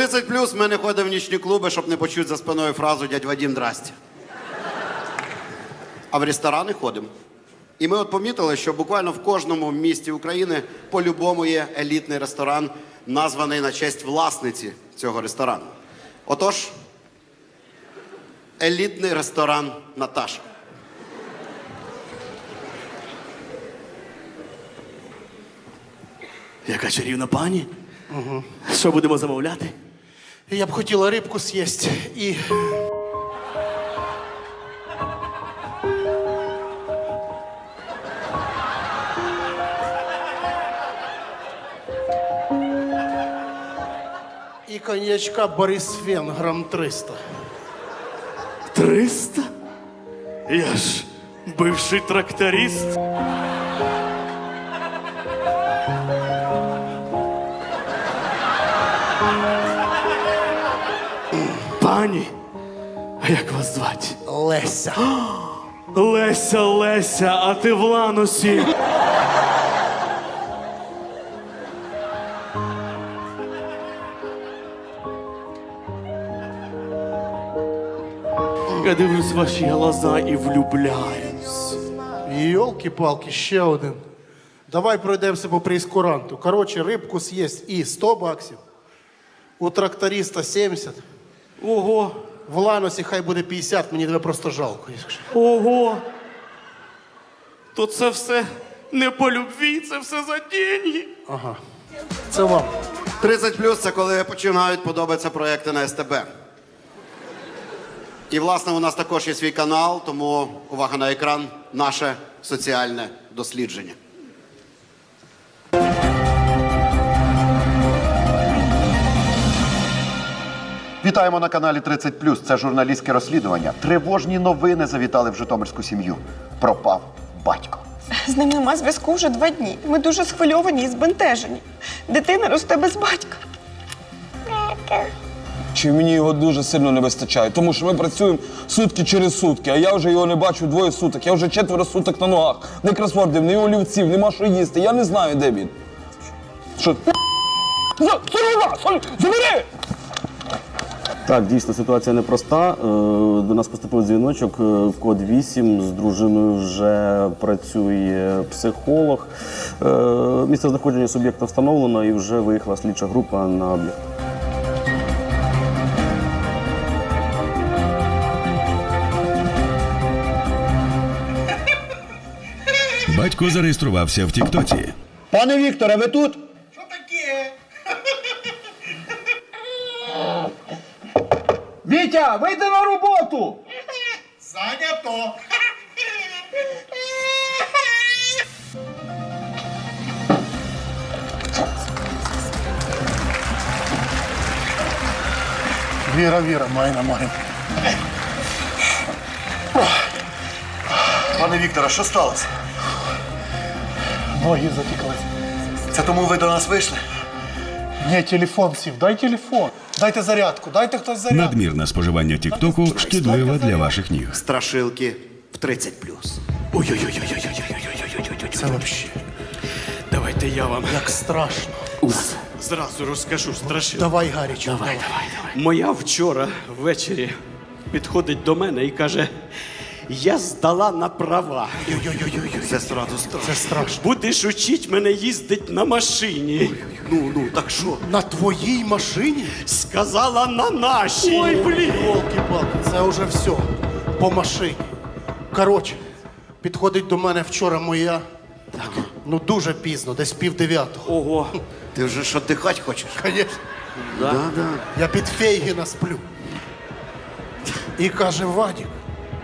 30 плюс ми не ходимо в нічні клуби, щоб не почути за спиною фразу дядь Вадім здрасте. А в ресторани ходимо. І ми от помітили, що буквально в кожному місті України по-любому є елітний ресторан, названий на честь власниці цього ресторану. Отож, елітний ресторан Наташа. Яка чарівна пані? Угу. Що будемо замовляти? Я б хотіла рибку з'їсти і. І коньячка Борис Фен, грам 300. Триста? Я ж бивший тракторист. Пані, а як вас звати? Леся. Леся, Леся, а ти в ланусі. Я дивлюсь в ваші глаза і влюбляюсь. Йолки-палки, ще один. Давай пройдемося по прейскуранту. Коротше, рибку з'їсть і 100 баксів. У тракториста 70. Ого, В Ланосі хай буде 50, мені тебе просто жалко. якщо. ого. То це все не по любві, це все за деньги. Ага. Це вам. 30 плюс це коли починають подобатися проекти на СТБ. І, власне, у нас також є свій канал, тому увага на екран, наше соціальне дослідження. Вітаємо на каналі 30+. Це журналістське розслідування. Тривожні новини завітали в Житомирську сім'ю. Пропав батько. З ним нема зв'язку вже два дні. Ми дуже схвильовані і збентежені. Дитина росте без батька. Чи мені його дуже сильно не вистачає, тому що ми працюємо сутки через сутки, а я вже його не бачу двоє суток. Я вже четверо суток на ногах. Ні кросвордів, ні олівців, нема що їсти. Я не знаю, де він. Що? Забери! Так, дійсно, ситуація непроста. Е, До нас поступив дзвіночок, е, код 8. З дружиною вже працює психолог. Е, Місце знаходження суб'єкта встановлено і вже виїхала слідча група на об'єкт. Батько зареєструвався в Тіктоці. Пане Вікторе, ви тут? Що таке? Вітя, вийди на роботу! Занято. Віра, Віра, майна, майна. Пане Вікторе, що сталося? Ноги затекли. Це тому ви до нас вийшли? Ні, телефон сів, дай телефон. Дайте зарядку, дайте хтось зарядку. Надмірне споживання Тіктоку шкідливе для ваших ніг. Страшилки в 30 плюс. Ой-ой-ой-ой-ой-ой-ой-ой-ой-ой. Це вообще. Давайте я вам Як страшно. зразу розкажу страшилку. Давай, Гарічу. Давай, давай, давай. Моя вчора ввечері підходить до мене і каже: я здала на права. Це сразу страшно. Це страшно. Будеш учить мене їздить на машині. Ну, ну, так що? На твоїй машині? Сказала на нашій. Ой, блін. Волки-палки, це вже все. По машині. Коротше, підходить до мене вчора моя. Так. Ну дуже пізно, десь пів дев'ятого. Ого. Ти вже що дихати хочеш? Звісно. Да, да. Я під Фейгіна сплю. І каже, Вадік,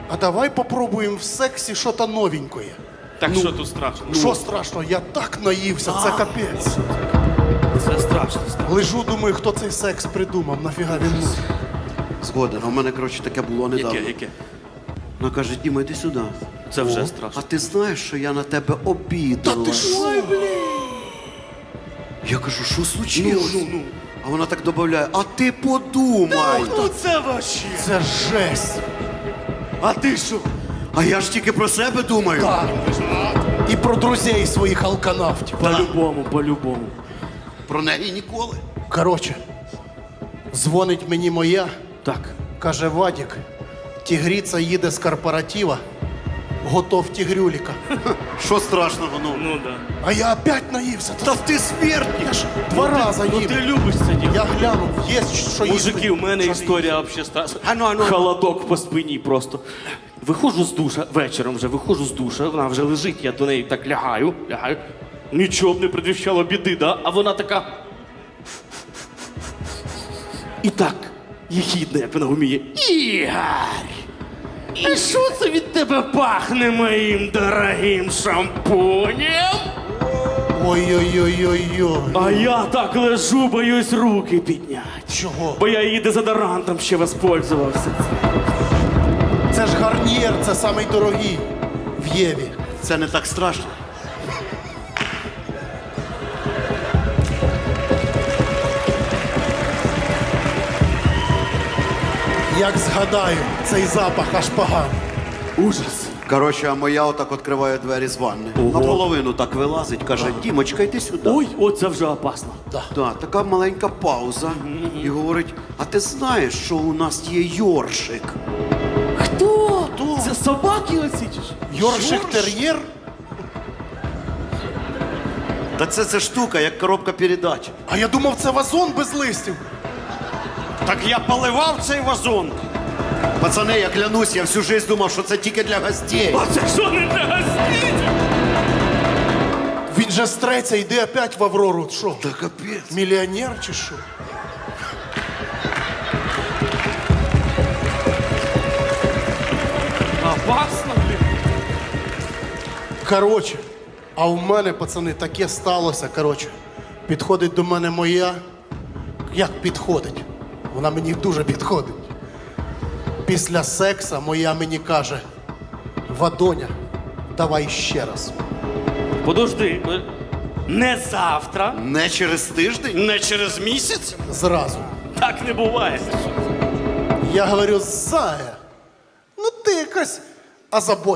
а давай попробуємо в сексі щось новенькое. Так що тут страшно? Що страшно, я так наївся, це капець. Це страшно. Лежу, думаю, хто цей секс придумав, нафіга він нужен. Згоден. А в мене, коротше, таке було недавно. Яке, яке? Вона каже, Діма, йди сюди. Це вже О, страшно. А ти знаєш, що я на тебе обідала? Та ти що? Я кажу, що случилось? А вона так додає, а ти подумай. Хто це ваші? Це жесть. А ти що? А я ж тільки про себе думаю. Так. І про друзей своїх алканавтів. По-любому, по-любому. Про неї ніколи. Коротше, Дзвонить мені моя, Так. каже Вадік, тігріця їде з корпоратива, готов тігрюліка. Що страшного, ну? Ну да. А я опять наївся. Та ти смертник! Я ж два рази Ну ти любиш це діло. Я глянув, є що їсти. Мужики, у мене Що історія взагалі стаса. Ану, ану. Холодок по спині просто. Виходжу з душа, вечором вже виходжу з душа, вона вже лежить, я до неї так лягаю, лягаю. Нічого б не предвіщало біди, да? а вона така. І так, єхідна, як вона вміє. Ігор! І що це від тебе пахне моїм дорогим шампунем? Ой-ой-ой-ой-ой. А я так лежу, боюсь руки підняти. Чого? Бо я її дезодорантом ще воспользувався. Це ж гарнір, це самий дорогий в Єві. Це не так страшно. Як згадаю, цей запах аж поганий. Ужас. Коротше, а моя отак відкриває двері з ванни. Наполовину так вилазить, каже, Дімочка, йди сюди. Ой, оце вже опасно. Да, така маленька пауза. І говорить: а ти знаєш, що у нас є йоршик? Хто? Це собаки оці? Йоршик тер'єр? Та це ця штука, як коробка передач. А я думав, це вазон без листів. Так я поливав цей вазон. Пацани, я клянусь, я всю жизнь думав, що це тільки для гостей. А це що не для гостей? Він же стреться, йде опять в Аврору. Що? Та капець. Мільйонер чи що? Опасно, блін. Коротше, а у мене, пацани, таке сталося. Коротше, підходить до мене моя. Як підходить? Вона мені дуже підходить. Після секса моя мені каже: Вадоня, давай ще раз. Подожди. е, Не завтра, Не через тиждень? не через місяць. Зразу. Так не буває. Я говорю, Зая, ну ти якась озабочена.